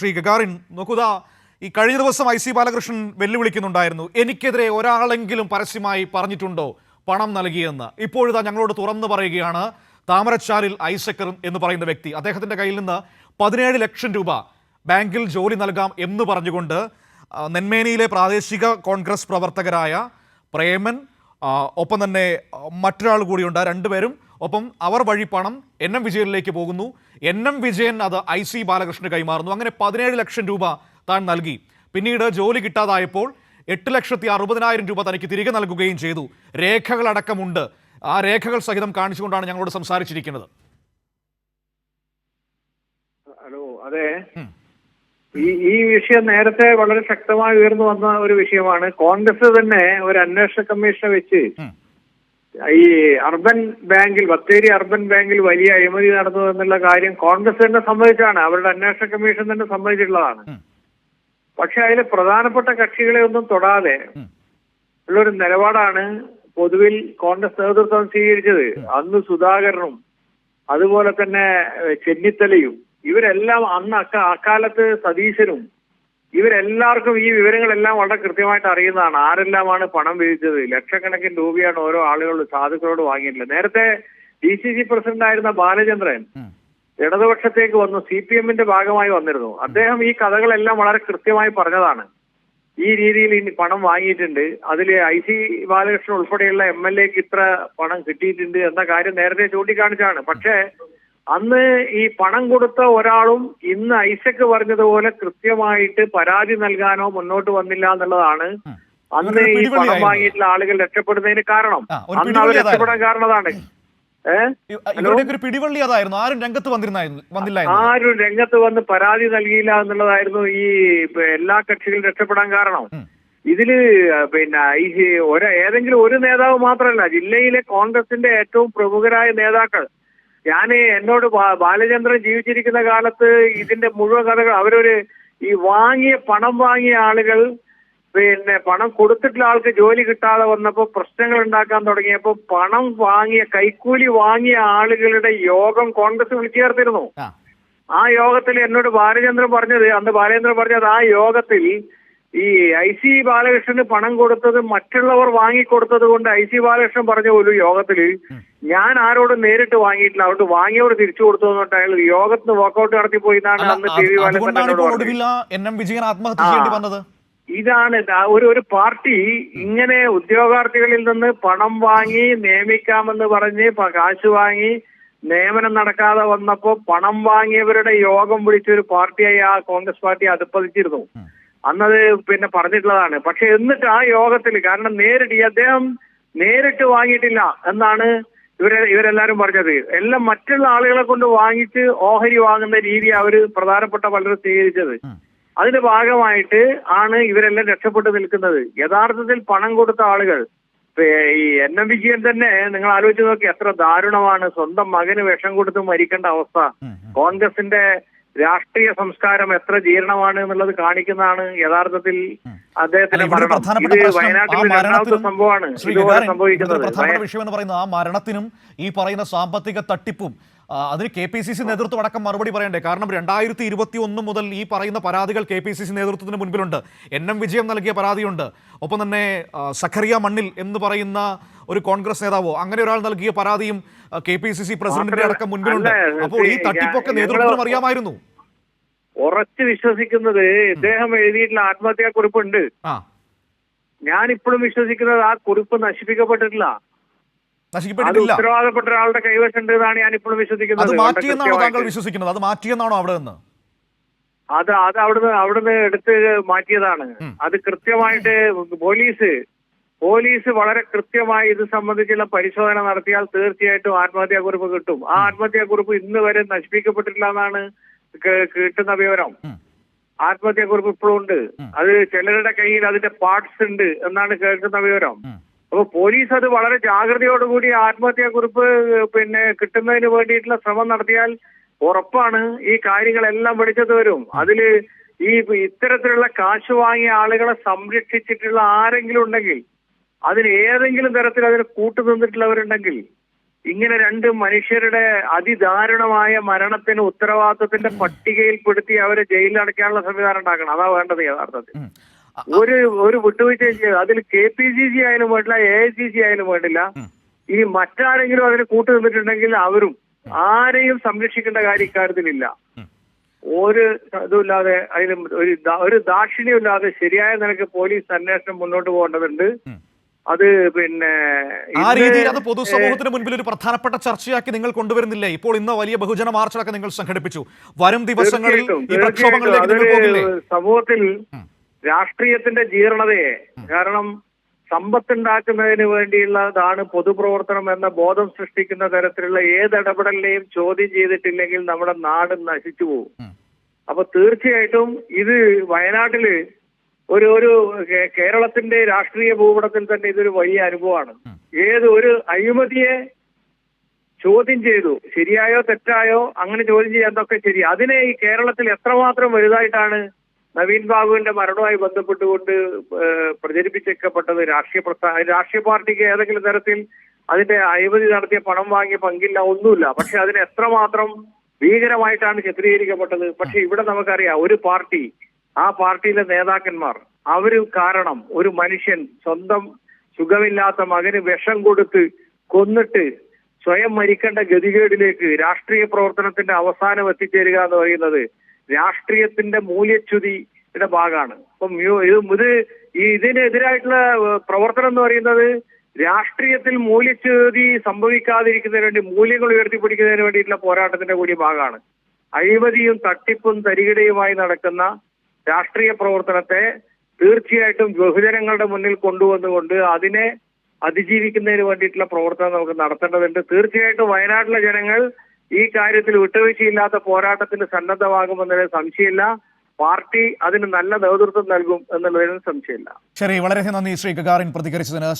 Shri Gagarin നോക്കുക ഈ കഴിഞ്ഞ ദിവസം ഐ സി ബാലകൃഷ്ണൻ വെല്ലുവിളിക്കുന്നുണ്ടായിരുന്നു. എനിക്കെതിരെ ഒരാളെങ്കിലും പരസ്യമായി പറഞ്ഞിട്ടുണ്ടോ? പണം നൽകിയെന്ന്. ഇപ്പോഴിതാ ഞങ്ങളോട് തുറന്നു പറയുകയാണ് താമരച്ചാലിൽ ഐസക്കർ എന്ന് പറയുന്ന വ്യക്തി. അദ്ദേഹത്തിന്റെ കയ്യിൽ നിന്ന് പതിനേഴ് ലക്ഷം രൂപ ബാങ്കിൽ ജോലി നൽകാം എന്ന് പറഞ്ഞുകൊണ്ട് നെന്മേനിയിലെ പ്രാദേശിക കോൺഗ്രസ് പ്രവർത്തകരായ പ്രേമൻ ഒപ്പം തന്നെ മറ്റൊരാൾ കൂടിയുണ്ട്. രണ്ടുപേരും ഒപ്പം അവർ വഴി പണം എൻ എം വിജയനിലേക്ക് പോകുന്നു. എൻ എം വിജയൻ അത് ഐ സി ബാലകൃഷ്ണന് കൈമാറുന്നു. അങ്ങനെ പതിനേഴ് ലക്ഷം രൂപ താൻ നൽകി. പിന്നീട് ജോലി കിട്ടാതായപ്പോൾ എട്ട് ലക്ഷത്തി അറുപതിനായിരം രൂപ തനിക്ക് തിരികെ നൽകുകയും ചെയ്തു. രേഖകളടക്കമുണ്ട്. ആ രേഖകൾ സഹിതം കാണിച്ചുകൊണ്ടാണ് ഞങ്ങളോട് സംസാരിച്ചിരിക്കുന്നത്. ഹലോ അതെ. ഈ ഈ വിഷയം നേരത്തെ വളരെ ശക്തമായി ഉയർന്നു വന്ന ഒരു വിഷയമാണ്. കോൺഗ്രസ് തന്നെ ഒരു അന്വേഷണ കമ്മീഷനെ വെച്ച്. ഈ അർബൻ ബാങ്കിൽ ബത്തേരി അർബൻ ബാങ്കിൽ വലിയ അഴിമതി നടന്നു എന്നുള്ള കാര്യം കോൺഗ്രസ് തന്നെ സമ്മതിച്ചാണ് അവരുടെ അന്വേഷണ കമ്മീഷൻ തന്നെ സമ്മതിച്ചിട്ടുള്ളതാണ് ഉം. പക്ഷെ അതിലെ പ്രധാനപ്പെട്ട കക്ഷികളെ ഒന്നും തൊടാതെ. ഉള്ളൊരു നിലപാടാണ് പൊതുവിൽ കോൺഗ്രസ് നേതൃത്വം സ്വീകരിച്ചത് അന്ന് സുധാകരനും അതുപോലെ തന്നെ ചെന്നിത്തലയും ഇവരെല്ലാം അന്ന് അക്ക അക്കാലത്ത് സതീശനും ഇവരെല്ലാവർക്കും ഈ വിവരങ്ങളെല്ലാം വളരെ കൃത്യമായിട്ട് അറിയുന്നതാണ്. ആരെല്ലാമാണ് പണം വീഴ്ചത് ലക്ഷക്കണക്കിന് രൂപയാണ് ഓരോ ആളുകളോട് സാധുക്കളോട് വാങ്ങിയിട്ടുള്ളത്. നേരത്തെ ഡി സി സി പ്രസിഡന്റ് ആയിരുന്ന ബാലചന്ദ്രൻ. ഇടതുപക്ഷത്തേക്ക് വന്നു സി പി എമ്മിന്റെ ഭാഗമായി വന്നിരുന്നു. അദ്ദേഹം ഈ കഥകളെല്ലാം വളരെ കൃത്യമായി പറഞ്ഞതാണ്. ഈ രീതിയിൽ ഇനി പണം വാങ്ങിയിട്ടുണ്ട്. അതിൽ ഐ സി ബാലകൃഷ്ണൻ ഉൾപ്പെടെയുള്ള എം എൽ എക്ക് ഇത്ര പണം കിട്ടിയിട്ടുണ്ട് എന്ന കാര്യം നേരത്തെ ചൂണ്ടിക്കാണിച്ചാണ് പക്ഷേ അന്ന് ഈ പണം കൊടുത്ത ഒരാളും ഇന്ന് ഐസക്ക് പറഞ്ഞതുപോലെ കൃത്യമായിട്ട് പരാതി നൽകാനോ മുന്നോട്ട് വന്നില്ല എന്നുള്ളതാണ് അന്ന് ഈ പണം. വാങ്ങിയിട്ടുള്ള ആളുകൾ രക്ഷപ്പെടുന്നതിന് കാരണം. അന്ന് അവർ രക്ഷപ്പെടാൻ കാരണം അതാണ് പിടിവള്ളി അതായിരുന്നു. ആരും രംഗത്ത് വന്നിരുന്നായിരുന്നു ആരും രംഗത്ത് വന്ന് പരാതി നൽകിയില്ല എന്നുള്ളതായിരുന്നു ഈ എല്ലാ കക്ഷികളും രക്ഷപ്പെടാൻ കാരണം. ഇതിൽ പിന്നെ ഈ ഒരു ഏതെങ്കിലും ഒരു നേതാവ് മാത്രമല്ല ജില്ലയിലെ കോൺഗ്രസിന്റെ ഏറ്റവും പ്രമുഖരായ നേതാക്കൾ ഞാൻ എന്നോട് ബാലചന്ദ്രൻ ജീവിച്ചിരിക്കുന്ന കാലത്ത് ഇതിന്റെ മുഴുവൻ കഥകൾ അവരൊരു ഈ വാങ്ങിയ പണം വാങ്ങിയ ആളുകൾ പിന്നെ പണം കൊടുത്തിട്ടുള്ള ആൾക്ക് ജോലി കിട്ടാതെ വന്നപ്പോൾ പ്രശ്നങ്ങൾ ഉണ്ടാക്കാൻ തുടങ്ങിയപ്പോൾ പണം വാങ്ങിയ കൈക്കൂലി വാങ്ങിയ ആളുകളുടെ യോഗം കോൺഗ്രസ് വിളിച്ചു ചേർത്തിരുന്നു. ആ യോഗത്തിൽ എന്നോട് ബാലചന്ദ്രൻ പറഞ്ഞത് അന്ന് ബാലചന്ദ്രൻ പറഞ്ഞത് ആ യോഗത്തിൽ ഈ ഐ സി ബാലകൃഷ്ണന് പണം കൊടുത്തത് മറ്റുള്ളവർ വാങ്ങിക്കൊടുത്തത് കൊണ്ട് ഐ സി ബാലകൃഷ്ണൻ പറഞ്ഞ ഒരു യോഗത്തിൽ ഞാൻ ആരോട് നേരിട്ട് വാങ്ങിയിട്ടില്ല. അതുകൊണ്ട് വാങ്ങിയവർ തിരിച്ചു കൊടുത്തു എന്നിട്ട് അയാൾ യോഗത്തിന് വർക്കൗട്ട് നടത്തി പോയി എന്നാണ് അന്ന് ടി വി വന്നത്? ഇതാണ് ഒരു ഒരു പാർട്ടി ഇങ്ങനെ ഉദ്യോഗാർത്ഥികളിൽ നിന്ന് പണം വാങ്ങി നിയമിക്കാമെന്ന് പറഞ്ഞ് കാശ് വാങ്ങി നിയമനം നടക്കാതെ വന്നപ്പോ പണം വാങ്ങിയവരുടെ യോഗം വിളിച്ചൊരു പാർട്ടിയായി ആ കോൺഗ്രസ് പാർട്ടി അതുപ്പതിച്ചിരുന്നു അന്നത് പിന്നെ പറഞ്ഞിട്ടുള്ളതാണ്. പക്ഷെ എന്നിട്ട് ആ യോഗത്തിൽ കാരണം നേരിട്ട് ഈ അദ്ദേഹം നേരിട്ട് വാങ്ങിയിട്ടില്ല എന്നാണ് ഇവരെ ഇവരെല്ലാരും പറഞ്ഞത്. എല്ലാം മറ്റുള്ള ആളുകളെ കൊണ്ട് വാങ്ങിച്ച് ഓഹരി വാങ്ങുന്ന രീതി അവർ പ്രധാനപ്പെട്ട പലരും സ്വീകരിച്ചത്. അതിന്റെ ഭാഗമായിട്ട് ആണ് ഇവരെല്ലാം രക്ഷപ്പെട്ടു നിൽക്കുന്നത്. യഥാർത്ഥത്തിൽ പണം കൊടുത്ത ആളുകൾ ഈ എൻ എം വിജയൻ തന്നെ നിങ്ങൾ ആലോചിച്ച് നോക്കി എത്ര ദാരുണമാണ്. സ്വന്തം മകന് വിഷം കൊടുത്ത് മരിക്കേണ്ട അവസ്ഥ. കോൺഗ്രസിന്റെ രാഷ്ട്രീയ സംസ്കാരം എത്ര ജീർണമാണ് എന്നുള്ളത് കാണിക്കുന്നതാണ് യഥാർത്ഥത്തിൽ അദ്ദേഹത്തിന്റെ മരണം. ഇത് ആ രണ്ടാമത്തെ മരണത്തിനും സംഭവമാണ്. ശ്രീ ഇതുപോലെ ഗഗാറിൻ, സംഭവിക്കുന്നത്. പ്രധാനപ്പെട്ട വിഷയം എന്ന് പറയുന്നത് ആ മരണത്തിനും ഈ പറയുന്ന സാമ്പത്തിക തട്ടിപ്പും അതിന് കെ പി സി സി നേതൃത്വം അടക്കം മറുപടി പറയണ്ടേ? കാരണം രണ്ടായിരത്തി ഇരുപത്തി ഒന്ന് മുതൽ ഈ പറയുന്ന പരാതികൾ കെ പി സി സി നേതൃത്വത്തിന് മുൻപിലുണ്ട്. എൻ എം വിജയം നൽകിയ പരാതിയുണ്ട്. ഒപ്പം തന്നെ സഖറിയ മണ്ണിൽ എന്ന് പറയുന്ന ഒരു കോൺഗ്രസ് നേതാവോ അങ്ങനെ ഒരാൾ നൽകിയ പരാതിയും കെ പി സി സി പ്രസിഡന്റിന്റെ അടക്കം മുൻപിലുണ്ട്. അപ്പോൾ ഈ തട്ടിപ്പൊക്കെ നേതൃത്വം അറിയാമായിരുന്നു. ഉറച്ചു വിശ്വസിക്കുന്നത് ഇദ്ദേഹം എഴുതിയിട്ടുള്ള ആത്മഹത്യാ കുറിപ്പുണ്ട്. ഞാൻ ഇപ്പോഴും വിശ്വസിക്കുന്നത് ആ കുറിപ്പ് നശിപ്പിക്കപ്പെട്ടിട്ടില്ല. അത് ഉത്തരവാദപ്പെട്ട ഒരാളുടെ കൈവശം ഉണ്ട് എന്നാണ് ഞാൻ ഇപ്പോഴും വിശ്വസിക്കുന്നത് താങ്കൾ. വിശ്വസിക്കുന്നത്? അത് മാറ്റിയെന്നാണോ അവിടെ നിന്ന്? അത് അത് അവിടുന്ന് അവിടുന്ന് എടുത്ത് മാറ്റിയതാണ്. അത് കൃത്യമായിട്ട് പോലീസ് പോലീസ് വളരെ കൃത്യമായി ഇത് സംബന്ധിച്ചുള്ള പരിശോധന നടത്തിയാൽ തീർച്ചയായിട്ടും ആത്മഹത്യാ കുറിപ്പ് കിട്ടും. ആ ആത്മഹത്യാ കുറിപ്പ് ഇന്ന് വരെ നശിപ്പിക്കപ്പെട്ടിട്ടില്ല എന്നാണ് കിട്ടുന്ന വിവരം. ആത്മഹത്യക്കുറിപ്പ് കുറിപ്പ് ഇപ്പോഴും ഉണ്ട്. അത് ചിലരുടെ കയ്യിൽ അതിന്റെ പാർട്സ് ഉണ്ട് എന്നാണ് കേൾക്കുന്ന വിവരം. അപ്പൊ പോലീസ് അത് വളരെ ജാഗ്രതയോടുകൂടി ആത്മഹത്യാ കുറിപ്പ് പിന്നെ കിട്ടുന്നതിന് വേണ്ടിയിട്ടുള്ള ശ്രമം നടത്തിയാൽ ഉറപ്പാണ് ഈ കാര്യങ്ങളെല്ലാം വെളിച്ചത്ത് വരും. അതിൽ ഈ ഇത്തരത്തിലുള്ള കാശ് വാങ്ങിയ ആളുകളെ സംരക്ഷിച്ചിട്ടുള്ള ആരെങ്കിലും ഉണ്ടെങ്കിൽ അതിന് ഏതെങ്കിലും തരത്തിൽ അതിന് കൂട്ടുനിന്നിട്ടുള്ളവരുണ്ടെങ്കിൽ ഇങ്ങനെ രണ്ട് മനുഷ്യരുടെ അതിദാരുണമായ മരണത്തിന് ഉത്തരവാദിത്വത്തിന്റെ പട്ടികയിൽപ്പെടുത്തി അവരെ ജയിലിൽ അടയ്ക്കാനുള്ള സംവിധാനം ഉണ്ടാക്കണം. അതാ വേണ്ടത് യഥാർത്ഥത്തിൽ. ഒരു ഒരു വിട്ടുവീഴ്ച ചെയ്ത് അതിൽ കെ പി സി സി ആയാലും വേണ്ടില്ല എ ഐ സി സി ആയാലും വേണ്ടില്ല. ഇനി മറ്റാരെങ്കിലും അതിന് കൂട്ടു നിന്നിട്ടുണ്ടെങ്കിൽ അവരും ആരെയും സംരക്ഷിക്കേണ്ട കാര്യം ഇക്കാര്യത്തിലില്ല. ഒരു ഇതുമില്ലാതെ അതിന് ഒരു ഒരു ദാക്ഷിണ്യമില്ലാതെ ശരിയായ നിലയ്ക്ക് പോലീസ് അന്വേഷണം മുന്നോട്ട് പോകേണ്ടതുണ്ട്. അത് പിന്നെ ആ രീതിയിൽ അത് പൊതുസമൂഹത്തിന് മുൻപിൽ ഒരു പ്രധാനപ്പെട്ട ചർച്ചയാക്കി നിങ്ങൾ കൊണ്ടുവരുന്നില്ലേ? ഇപ്പോൾ ഇന്ന് വലിയ ബഹുജന മാർച്ചിലൊക്കെ നിങ്ങൾ സംഘടിപ്പിച്ചു. വരും ദിവസങ്ങളിൽ ഈ പ്രക്ഷോഭങ്ങളിലേക്ക് നിങ്ങൾ പോകില്ലേ? സമൂഹത്തിൽ. രാഷ്ട്രീയത്തിന്റെ ജീർണതയെ കാരണം സമ്പത്തുണ്ടാക്കുന്നതിന് വേണ്ടിയുള്ളതാണ് പൊതുപ്രവർത്തനം എന്ന ബോധം സൃഷ്ടിക്കുന്ന തരത്തിലുള്ള ഏത് ഇടപെടലിനെയും ചോദ്യം ചെയ്തിട്ടില്ലെങ്കിൽ നമ്മുടെ നാട് നശിച്ചു പോകും. അപ്പൊ തീർച്ചയായിട്ടും ഇത് വയനാട്ടിൽ ഒരു ഒരു കേരളത്തിന്റെ രാഷ്ട്രീയ ഭൂപടത്തിൽ തന്നെ ഇതൊരു വലിയ അനുഭവമാണ്. ഏത് ഒരു അഴിമതിയെ ചോദ്യം ചെയ്തു. ശരിയായോ തെറ്റായോ അങ്ങനെ ചോദ്യം ചെയ്യാതൊക്കെ ശരി. അതിനെ ഈ കേരളത്തിൽ എത്രമാത്രം വലുതായിട്ടാണ് നവീൻ ബാബുവിന്റെ മരണവുമായി ബന്ധപ്പെട്ടുകൊണ്ട് പ്രചരിപ്പിച്ചേക്കപ്പെട്ടത് രാഷ്ട്രീയ പ്രസ്ഥാന രാഷ്ട്രീയ പാർട്ടിക്ക് ഏതെങ്കിലും തരത്തിൽ അതിന്റെ അഴിമതി നടത്തിയ പണം വാങ്ങിയ പങ്കില്ല ഒന്നുമില്ല. പക്ഷെ അതിന് എത്രമാത്രം ഭീകരമായിട്ടാണ് ചിത്രീകരിക്കപ്പെട്ടത്. പക്ഷെ ഇവിടെ നമുക്കറിയാം ഒരു പാർട്ടി ആ പാർട്ടിയിലെ നേതാക്കന്മാർ അവർ കാരണം ഒരു മനുഷ്യൻ സ്വന്തം സുഖമില്ലാത്ത മകന് വിഷം കൊടുത്ത് കൊന്നിട്ട് സ്വയം മരിക്കേണ്ട ഗതികേടിലേക്ക് രാഷ്ട്രീയ പ്രവർത്തനത്തിന്റെ അവസാനം എത്തിച്ചേരുക എന്ന് പറയുന്നത് രാഷ്ട്രീയത്തിന്റെ മൂല്യച്യുതിയുടെ ഭാഗമാണ്. അപ്പം ഇത് ഈ ഇതിനെതിരായിട്ടുള്ള പ്രവർത്തനം എന്ന് പറയുന്നത് രാഷ്ട്രീയത്തിൽ മൂല്യച്യുതി സംഭവിക്കാതിരിക്കുന്നതിന് വേണ്ടി മൂല്യങ്ങൾ ഉയർത്തിപ്പിടിക്കുന്നതിന് വേണ്ടിയിട്ടുള്ള പോരാട്ടത്തിന്റെ കൂടി ഭാഗമാണ്. അഴിമതിയും തട്ടിപ്പും തരികിടയുമായി നടക്കുന്ന രാഷ്ട്രീയ പ്രവർത്തനത്തെ തീർച്ചയായിട്ടും ബഹുജനങ്ങളുടെ മുന്നിൽ കൊണ്ടുവന്നുകൊണ്ട് അതിനെ അതിജീവിക്കുന്നതിന് വേണ്ടിയിട്ടുള്ള പ്രവർത്തനം നമുക്ക് നടത്തേണ്ടതുണ്ട്. തീർച്ചയായിട്ടും വയനാട്ടിലെ ജനങ്ങൾ ഈ കാര്യത്തിൽ വിട്ടുവീഴ്ചയില്ലാത്ത പോരാട്ടത്തിന് സന്നദ്ധമാകുമെന്നതിന് സംശയമില്ല. പാർട്ടി അതിന് നല്ല നേതൃത്വം നൽകും എന്നുള്ളതിന് സംശയമില്ല. ശരി വളരെ നന്ദി ശ്രീ ഗഗാറിൻ പ്രതികരിച്ചതിന്.